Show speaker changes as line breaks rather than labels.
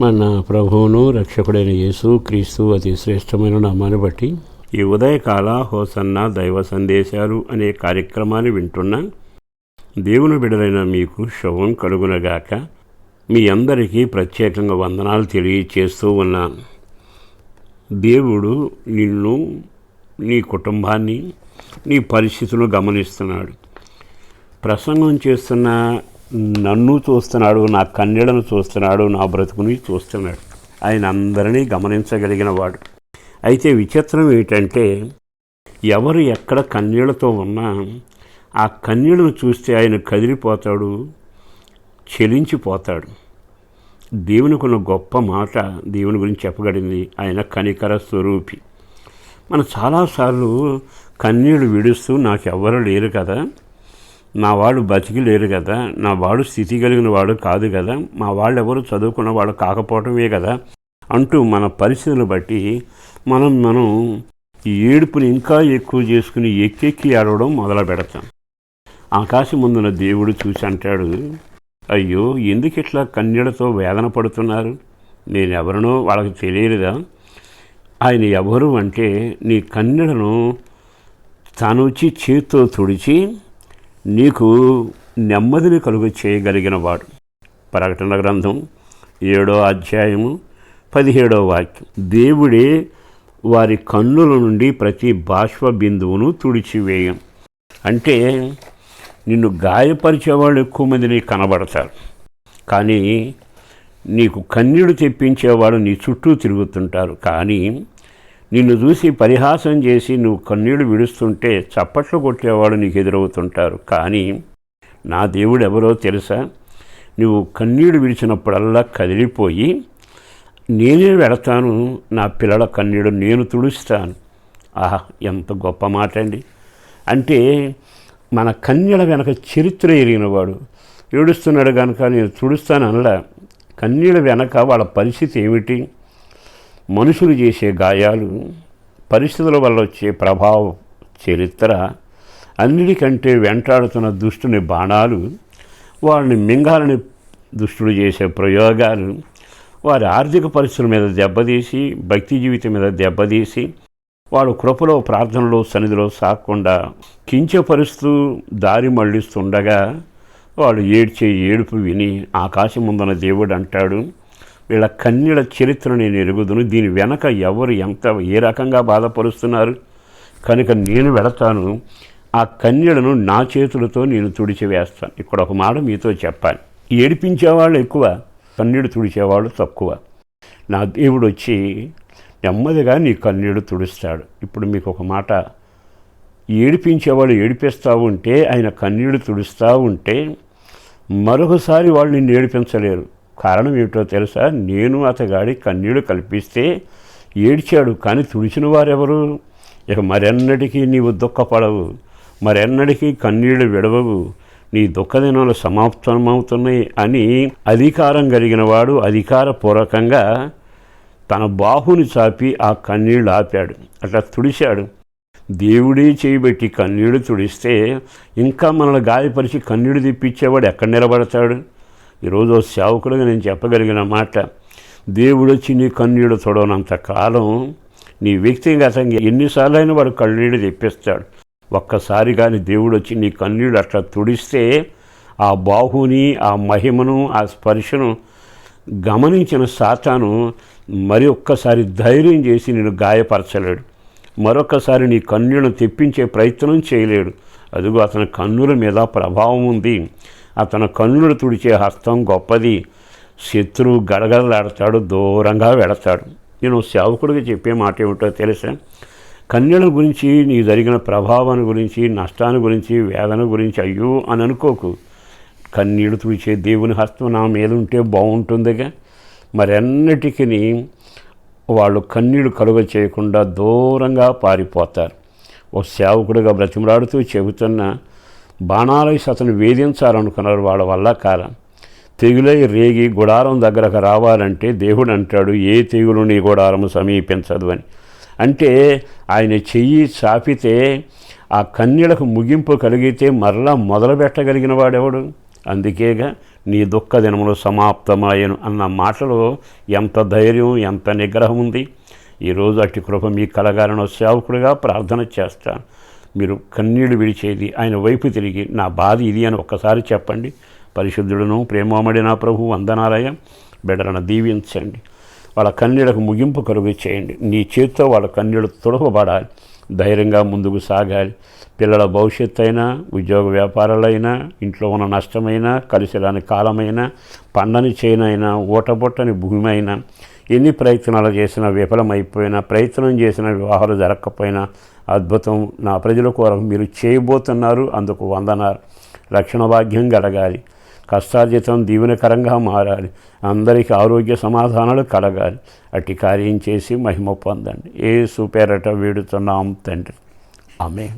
మన ప్రభువును రక్షకుడైన యేసు క్రీస్తు అతి శ్రేష్టమైన నామాన్ని బట్టి ఈ ఉదయకాల హోసన్న దైవ సందేశాలు అనే కార్యక్రమాన్ని వింటున్న దేవుని బిడలైన మీకు శవం కలుగునగాక మీ అందరికీ ప్రత్యేకంగా వందనాలు తెలియచేస్తూ ఉన్నాను దేవుడు నిన్ను నీ కుటుంబాన్ని నీ పరిస్థితులను గమనిస్తున్నాడు. ప్రసంగం చేస్తున్న నన్ను చూస్తున్నాడు నా కన్నెడను చూస్తున్నాడు నా బ్రతుకుని చూస్తున్నాడు. ఆయన అందరినీ గమనించగలిగిన వాడు. అయితే విచిత్రం ఏంటంటే ఎవరు ఎక్కడ కన్నీళ్ళతో ఉన్నా ఆ కన్నీళ్ళను చూస్తే ఆయన కదిలిపోతాడు చెలించిపోతాడు. దేవునికి ఉన్న గొప్ప మాట దేవుని గురించి చెప్పగలిగింది ఆయన కనికర స్వరూపి. మనం చాలాసార్లు కన్నీళ్ళు విడుస్తూ నాకెవ్వరు లేరు కదా. నా వాడు బతికి లేరు కదా నా వాడు స్థితి కలిగిన వాడు కాదు కదా మా వాళ్ళు ఎవరు చదువుకున్న వాళ్ళు కాకపోవటమే కదా అంటూ మన పరిస్థితులను బట్టి మనం మనం ఈ ఏడుపుని ఇంకా ఎక్కువ చేసుకుని ఎక్కెక్కి ఆడవడం మొదలు పెడతాం. ఆకాశం ముందున దేవుడు చూసి అంటాడు అయ్యో ఎందుకు ఇట్లా కన్నీళ్ళతో వేదన పడుతున్నారు? నేను ఎవరినో వాళ్ళకి తెలియలేదా? ఆయన ఎవరు అంటే నీ కన్నీడను తాను వచ్చి చేతితో తుడిచి నీకు నెమ్మదిని కలుగు చేయగలిగిన వాడు ప్రకటన గ్రంథం ఏడో అధ్యాయము పదిహేడో వాక్యం. దేవుడే వారి కన్నుల నుండి ప్రతి బాష్ప బిందువును తుడిచివేయం. అంటే నిన్ను గాయపరిచేవాళ్ళు ఎక్కువ మంది నీకు కనబడతారు. కానీ నీకు కన్నీడు తెప్పించేవాడు నీ చుట్టూ తిరుగుతుంటారు. కానీ నిన్ను చూసి పరిహాసం చేసి నువ్వు కన్నీళ్ళు విడుస్తుంటే చప్పట్లు కొట్టేవాడు నీకు ఎదురవుతుంటారు. కానీ నా దేవుడు ఎవరో తెలుసా? నువ్వు కన్నీడు విడిచినప్పుడల్లా కదిలిపోయి నేనే వెడతాను నా పిల్లల కన్నీడు నేను తుడుస్తాను. ఆహా ఎంత గొప్ప మాట అండి అంటే మన కన్యల వెనక చరిత్ర ఎరిగినవాడు. ఏడుస్తున్నాడు కనుక నేను తుడుస్తాను అనలా కన్నీళ్ళ వెనక వాళ్ళ పరిస్థితి ఏమిటి? మనుషులు చేసే గాయాలు పరిస్థితుల వల్ల వచ్చే ప్రభావం చరిత్ర అన్నిటికంటే వెంటాడుతున్న దుష్టుని బాణాలు వారిని మింగాలని దుష్టుడు చేసే ప్రయోగాలు వారి ఆర్థిక పరిస్థితుల మీద దెబ్బతీసి భక్తి జీవితం మీద దెబ్బతీసి వాడు కృపలో ప్రార్థనలో సన్నిధిలో సాగకుండా కించపరుస్తూ దారి మళ్ళిస్తుండగా వాడు ఏడ్చే ఏడుపు విని ఆకాశముందున దేవుడు అంటాడు వీళ్ళ కన్నీళ్ళ చరిత్ర నేను ఎరుగుదును. దీని వెనక ఎవరు ఎంత ఏ రకంగా బాధపరుస్తున్నారు? కనుక నేను వెళతాను. ఆ కన్నీళ్ళను నా చేతులతో నేను తుడిచివేస్తాను. ఇక్కడ ఒక మాట మీతో చెప్పాలి. ఏడిపించేవాళ్ళు ఎక్కువ కన్నీడు తుడిచేవాళ్ళు తక్కువ. నా దేవుడు వచ్చి నెమ్మదిగా నీ కన్నీడు తుడుస్తాడు. ఇప్పుడు మీకు ఒక మాట. ఏడిపించేవాళ్ళు ఏడిపిస్తూ ఉంటే ఆయన కన్నీడు తుడుస్తూ ఉంటే మరొకసారి వాళ్ళు నిన్ను ఏడిపించలేరు. కారణం ఏమిటో తెలుసా? నేను అతగాడి కన్నీళ్ళు కల్పిస్తే ఏడ్చాడు కానీ తుడిచిన వారెవరు? ఇక మరెన్నటికీ నీవు దుఃఖపడవు. మరెన్నటికీ కన్నీళ్ళు విడవవు. నీ దుఃఖదినాలు సమాప్తమవుతున్నాయి అని అధికారం కలిగిన వాడు అధికారపూర్వకంగా తన బాహుని చాపి ఆ కన్నీళ్ళు ఆపాడు. అట్లా తుడిశాడు దేవుడే చేయబెట్టి కన్నీడు తుడిస్తే ఇంకా మనల్ని గాయపరిచి కన్నీడు తెప్పించేవాడు ఎక్కడ నిలబడతాడు? ఈరోజు ఓ నేను చెప్పగలిగిన మాట దేవుడు వచ్చి నీ కన్నీడు తొడవనంత కాలం నీ వ్యక్తిగతంగా ఎన్నిసార్లు అయినా వాడు కన్నీడు తెప్పిస్తాడు. ఒక్కసారి కానీ దేవుడు వచ్చి నీ కన్నీడు అట్లా తుడిస్తే ఆ బాహుని ఆ మహిమను ఆ స్పర్శను గమనించిన సాతాను మరి ఒక్కసారి ధైర్యం చేసి నేను గాయపరచలేడు. మరొకసారి నీ కన్నులను తెప్పించే ప్రయత్నం చేయలేడు. అదిగో అతని కన్నుల మీద ప్రభావం ఉంది. అతను కన్నులు తుడిచే హస్తం గొప్పది. శత్రువు గడగడలాడతాడు దూరంగా వెడతాడు. నేను సేవకుడిగా చెప్పే మాట ఏమిటో తెలుసా? కన్యల గురించి నీ జరిగిన ప్రభావాన్ని గురించి నష్టాన్ని గురించి వేదన గురించి అయ్యో అని అనుకోకు. కన్నీడు తుడిచే దేవుని హస్తం నా మీద ఉంటే బాగుంటుందిగా. మరెన్నటికీ వాళ్ళు కన్నీడు కలుగ చేయకుండా దూరంగా పారిపోతారు. ఓ సేవకుడిగా బ్రతిమలాడుతూ చెబుతున్న బాణాలేసి అతను వేధించాలనుకున్నారు వాళ్ళ వల్ల కాలం. తెగులై రేగి గుడారం దగ్గరకు రావాలంటే దేవుడు అంటాడు ఏ తెగులు నీ గుడారము సమీపించదు అని. అంటే ఆయన చెయ్యి చాపితే ఆ కన్యలకు ముగింపు కలిగితే మరలా మొదలు పెట్టగలిగిన వాడెవడు? అందుకేగా నీ దుఃఖ దినములు సమాప్తమాయను అన్న మాటలో ఎంత ధైర్యం ఎంత నిగ్రహం ఉంది. ఈరోజు అట్టి కృప మీ కలగాలను సేవకుడిగా ప్రార్థన చేస్తాను. మీరు కన్నీళ్ళు విడిచేది ఆయన వైపు తిరిగి నా బాధ ఇది అని ఒక్కసారి చెప్పండి. పరిశుద్ధుడును ప్రేమోమడి నా ప్రభు వందనాలయ. బిడ్డలను దీవించండి. వాళ్ళ కన్నీళ్ళకు ముగింపు కలుగు చేయండి. నీ చేతితో వాళ్ళ కన్నీళ్ళు తుడపబడాలి ధైర్యంగా ముందుకు సాగాలి. పిల్లల భవిష్యత్తు అయినా ఉద్యోగ వ్యాపారాలైనా ఇంట్లో ఉన్న నష్టమైనా కలిసి రాని కాలమైనా పండని చేనైనా ఓటబొట్టని భూమి అయినా ఎన్ని ప్రయత్నాలు చేసినా విఫలమైపోయినా ప్రయత్నం చేసిన వివాహాలు జరగకపోయినా అద్భుతం. నా ప్రజల కొరకు మీరు చేయబోతున్నారు అందుకు వందనారు రక్షణ భాగ్యం కలగాలి. కష్టార్జితం దీవెనకరంగా మారాలి. అందరికీ ఆరోగ్య సమాధానాలు కలగాలి. అట్టి కార్యం చేసి మహిమ పొందండి. ఏ సుపేరట వీడుతున్నాం తండ్రి. ఆమె